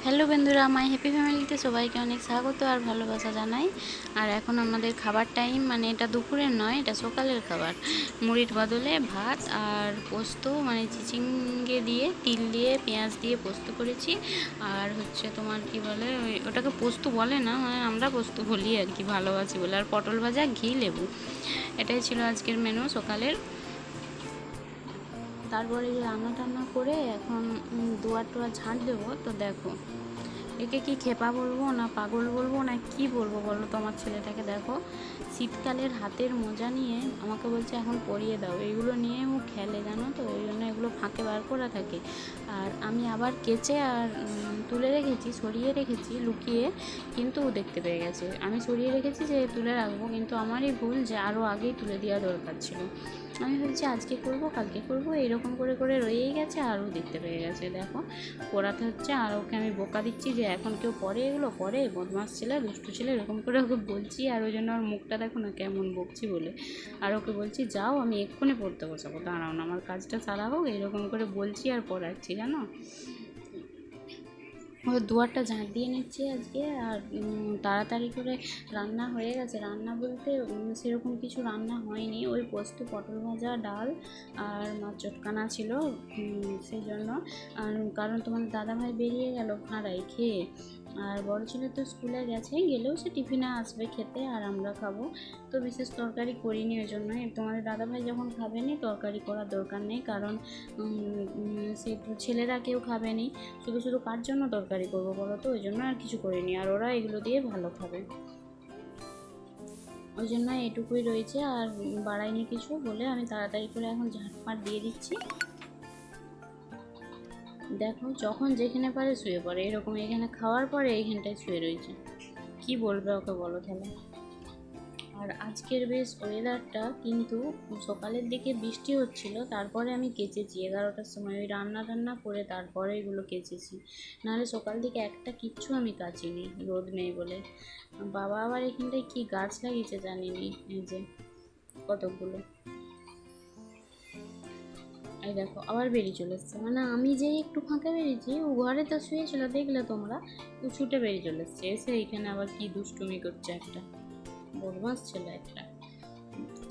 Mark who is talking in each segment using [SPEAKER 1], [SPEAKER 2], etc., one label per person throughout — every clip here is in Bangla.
[SPEAKER 1] হ্যালো বন্ধুরা, মাই হ্যাপি ফ্যামিলিতে সবাইকে অনেক স্বাগত আর ভালোবাসা জানাই। আর এখন আমাদের খাবার টাইম মানে এটা দুপুরের নয়, এটা সকালের খাবার। মুড়ির বদলে ভাত আর পোস্ত মানে চিচিঙ্গে দিয়ে, তিল দিয়ে, পেঁয়াজ দিয়ে পোস্ত করেছি। আর হচ্ছে তোমার কি বলে ওটাকে পোস্ত বলে না মানে আমরা পোস্ত বলি আর কি, ভালোবাসি বলে। আর পটল ভাজা, ঘি, লেবু। এটাই ছিল আজকের মেনু সকালের। তারপরে রান্না টান্না করে এখন দুয়ার টুয়ার ঝাঁট দেবো। তো দেখো, একে কি খেপা বলব না পাগল বলব না কি বলব বলো তোমার ছেলেটাকে দেখো। শীতকালের হাতের মোজা নিয়ে আমাকে বলছে, এখন পরিয়ে দাও। এগুলো নিয়ে ও খেলে, জানো তো? ওই জন্য এগুলো ফাঁকে বার করা থাকে। আর আমি আবার কেচে আর তুলে রেখেছি, সরিয়ে রেখেছি, লুকিয়ে, কিন্তু ও দেখতে পেয়ে গেছে। আমি সরিয়ে রেখেছি যে তুলে রাখব, কিন্তু আমারই ভুল যে আরও আগেই তুলে দেওয়া দরকার ছিল। আমি ভাবছি, আজকে করব, কালকে করব। এরকম করে করে রয়েই গেছে আরও দেখতে পেয়ে গেছে। দেখো, পড়াতে হচ্ছে, আর ওকে আমি বোকা দিচ্ছি যে এখন কেউ পরে এগুলো পরে বদমাস ছেলে, দুষ্টু ছেলে, এরকম করে ওকে বলছি। আর ওই জন্য ওর মুখটা দেখো না কেমন বকছি বলে। আর ওকে বলছি, যাও, আমি এক্ষুনি পড়তে বসাবো। দাঁড়াও না, আমার কাজটা সারা হোক এরকম করে বলছি আর পড়াচ্ছি, জানো? ওই দুয়ারটা ঝাঁট দিয়ে নিচ্ছি আজকে আর তাড়াতাড়ি করে রান্না হয়ে গেছে। রান্না বলতে সেরকম কিছু রান্না হয়নি। ওই পোস্ত, পটল ভাজা, ডাল আর মাছ চটকানা ছিল সেই জন্য। কারণ তোমার দাদাভাই বেরিয়ে গেল ভাড়াই খেয়ে। আর বড় ছেলে তো স্কুলে গেছে গেলেও সে টিফিনে আসবে খেতে আর আমরা খাব। তো বিশেষ তরকারি করিনি ওই জন্য। তোমাদের দাদাভাই যখন খাবেনি তরকারি করার দরকার নেই কারণ সে ছেলেরা কেউ খাবেনি শুধু শুধু কার জন্য তরকারি করব বলো তো? ওই জন্য আর কিছু করিনি। আর ওরা এগুলো দিয়ে ভালো খাবে। ওই জন্য এটুকুই রয়েছে। আর বাড়াইনি কিছু বলে আমি তাড়াতাড়ি করে এখন ঝাঁটপাট দিয়ে দিচ্ছি। দেখো, যখন যেখানে পারে শুয়ে পড়ে। এরকম এখানে খাওয়ার পরে এইখানটায় শুয়ে রয়েছে। কি বলবে ওকে বলো তাহলে? আর আজকের বেশ ওয়েদারটা কিন্তু সকালের দিকে বৃষ্টি হচ্ছিল, তারপরে আমি কেচেছি। এগারোটার সময় ওই রান্না টান্না করে তারপরে এগুলো কেচেছি। নাহলে সকাল দিকে একটা কিচ্ছু আমি কাচিনি, রোদ নেই বলে। বাবা আবার এখানটায় কি গাছ লাগিয়েছে জানিনি, এই যে কতগুলো এই দেখো, আবার বেরিয়ে চলে এসছে। মানে আমি যেই একটু ফাঁকে বেরিয়েছি, ও ঘরে তো শুয়েছিল দেখলে তোমরা, ও ছুটে বেরিয়ে চলে এসছে। এসে এখানে আবার কি দুষ্টুমি করছে একটা, বদমাস ছিল একটা।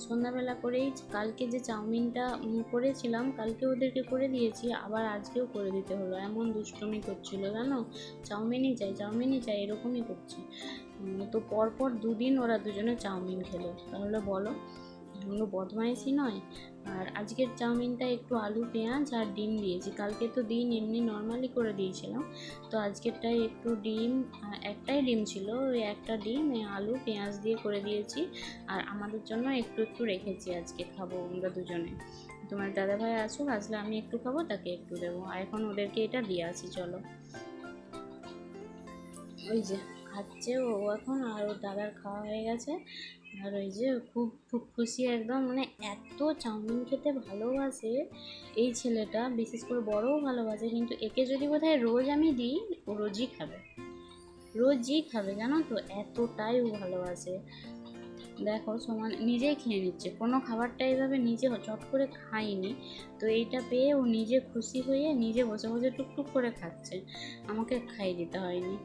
[SPEAKER 1] সন্ধ্যাবেলা করেই কালকে যে চাউমিনটা করেছিলাম, কালকে ওদেরকে করে দিয়েছি, আবার আজকেও করে দিতে হলো। এমন দুষ্টুমি করছিল, জানো? চাউমিনই চাই চাউমিনই চাই, এরকমই করছে। তো পরপর দুদিন ওরা দুজনে চাউমিন খেলো। তাহলে বলো এগুলো বদমাইশি নয়। আর আজকের চাউমিনটা একটু আলু, পেঁয়াজ আর ডিম দিয়েছি। কালকে তো দিন এমনি নর্মালি করে দিয়েছিলাম। তো আজকেরটাই একটু ডিম একটাই ডিম ছিল। ওই একটা ডিম আলু, পেঁয়াজ দিয়ে করে দিয়েছি। আর আমাদের জন্য একটু একটু রেখেছি আজকে খাব আমরা দুজনে। তোমার দাদাভাই আসুক, আসলে আমি একটু খাব, তাকে একটু দেবো। আর এখন ওদেরকে এটা দিয়ে আসি, চলো। ওই যে। খাচ্ছে। ও এখন আর ওর দাদার খাওয়া হয়ে গেছে। আর ওই যে খুব খুব খুশি একদম। মানে এত চাউমিন খেতে ভালোবাসে এই ছেলেটা। বিশেষ করে বড়ও ভালোবাসে। কিন্তু একে যদি বোধহয় রোজ আমি দিই, ও রোজই খাবে। রোজই খাবে, জানো তো? এতটাই ও ভালোবাসে। দেখো সমান নিজেই খেয়ে নিচ্ছে। কোনো খাবারটা এইভাবে নিজে চট করে খাইনি তো এইটা পেয়ে ও নিজে খুশি হয়ে নিজে বসে বসে টুকটুক করে খাচ্ছে। আমাকে খাইয়ে দিতে হয়নি।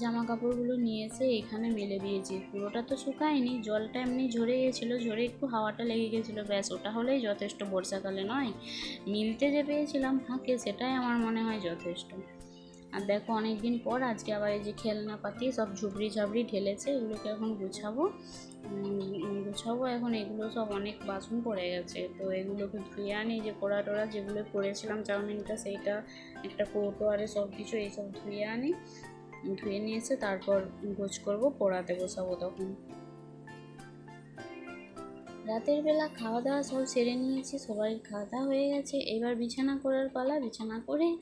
[SPEAKER 1] জামা কাপড়গুলো নিয়ে এসে এখানে মেলে দিয়েছি। পুরোটা তো শুকায়নি, জলটা এমনি ঝরে গেছিল ঝরে একটু হাওয়াটা লেগে গেছিল ব্যাস, ওটা হলেই যথেষ্ট। বর্ষাকালে নয়, মিলতে যে পেয়েছিলাম ফাঁকে, সেটাই আমার মনে হয় যথেষ্ট। আর দেখো অনেক দিন পর আজকে আবার এই যে খেলনা পাতি সব ঝুবড়ি ঝাবড়ি ঢেলেছে, এগুলোকে এখন গুছাবো। গুছাবো এখন, এগুলো সব অনেক বাসন পড়ে গেছে, তো এগুলোকে ধুয়ে আনি, যে কোড়া টোড়া যেগুলো করেছিলাম চাউমিনটা, সেইটা, একটা কৌটো আরে সব কিছু এইসব ধুয়ে আনি। ধুয়ে নিয়ে এসে তারপর গোছ করব, পোড়াতে বসাবো তখন। রাতের বেলা খাওয়া দাওয়া সব সেরে নিয়েছি, সবাই খাওয়া দাওয়া হয়ে গেছে। এবার বিছানা করার পালা, বিছানা করে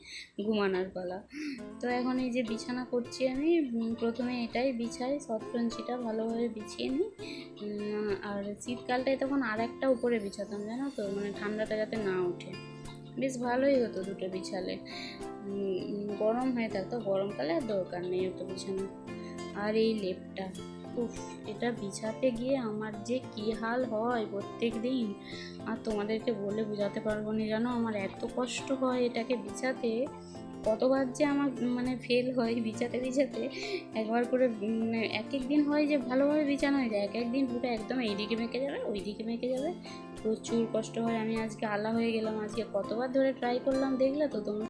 [SPEAKER 1] ঘুমানোর পালা। তো এখন এই যে বিছানা করছি আমি প্রথমে এটাই বিছাই শতরঞ্চিটা ভালোভাবে বিছিয়ে নিই। আর শীতকালটায় তখন আর একটা উপরে বিছাতাম, জানো তো? মানে ঠান্ডাটা যাতে না ওঠে। বেশ ভালোই হতো দুটো বিছালে। গরম হয়ে থাকতো গরমকালে আর দরকার নেই অত বিছানা। আর এই লেপটা, উফ, এটা বিছাতে গিয়ে আমার যে কী হাল হয় প্রত্যেক দিন, আর তোমাদেরকে বলে বোঝাতে পারব না জানো? আমার এত কষ্ট হয় এটাকে বিছাতে, কতবার যে আমার মানে ফেল হয় বিছাতে বিছাতে, একবার করে এক এক দিন হয় যে ভালোভাবে বিছানো হয়ে যায় এক এক দিন পুরো একদম এইদিকে মেকে যাবে, ওইদিকে মেকে যাবে। প্রচুর কষ্ট হয়, আমি আজকে আলা হয়ে গেলাম, আজকে কতবার ধরে ট্রাই করলাম দেখলে তো তোমরা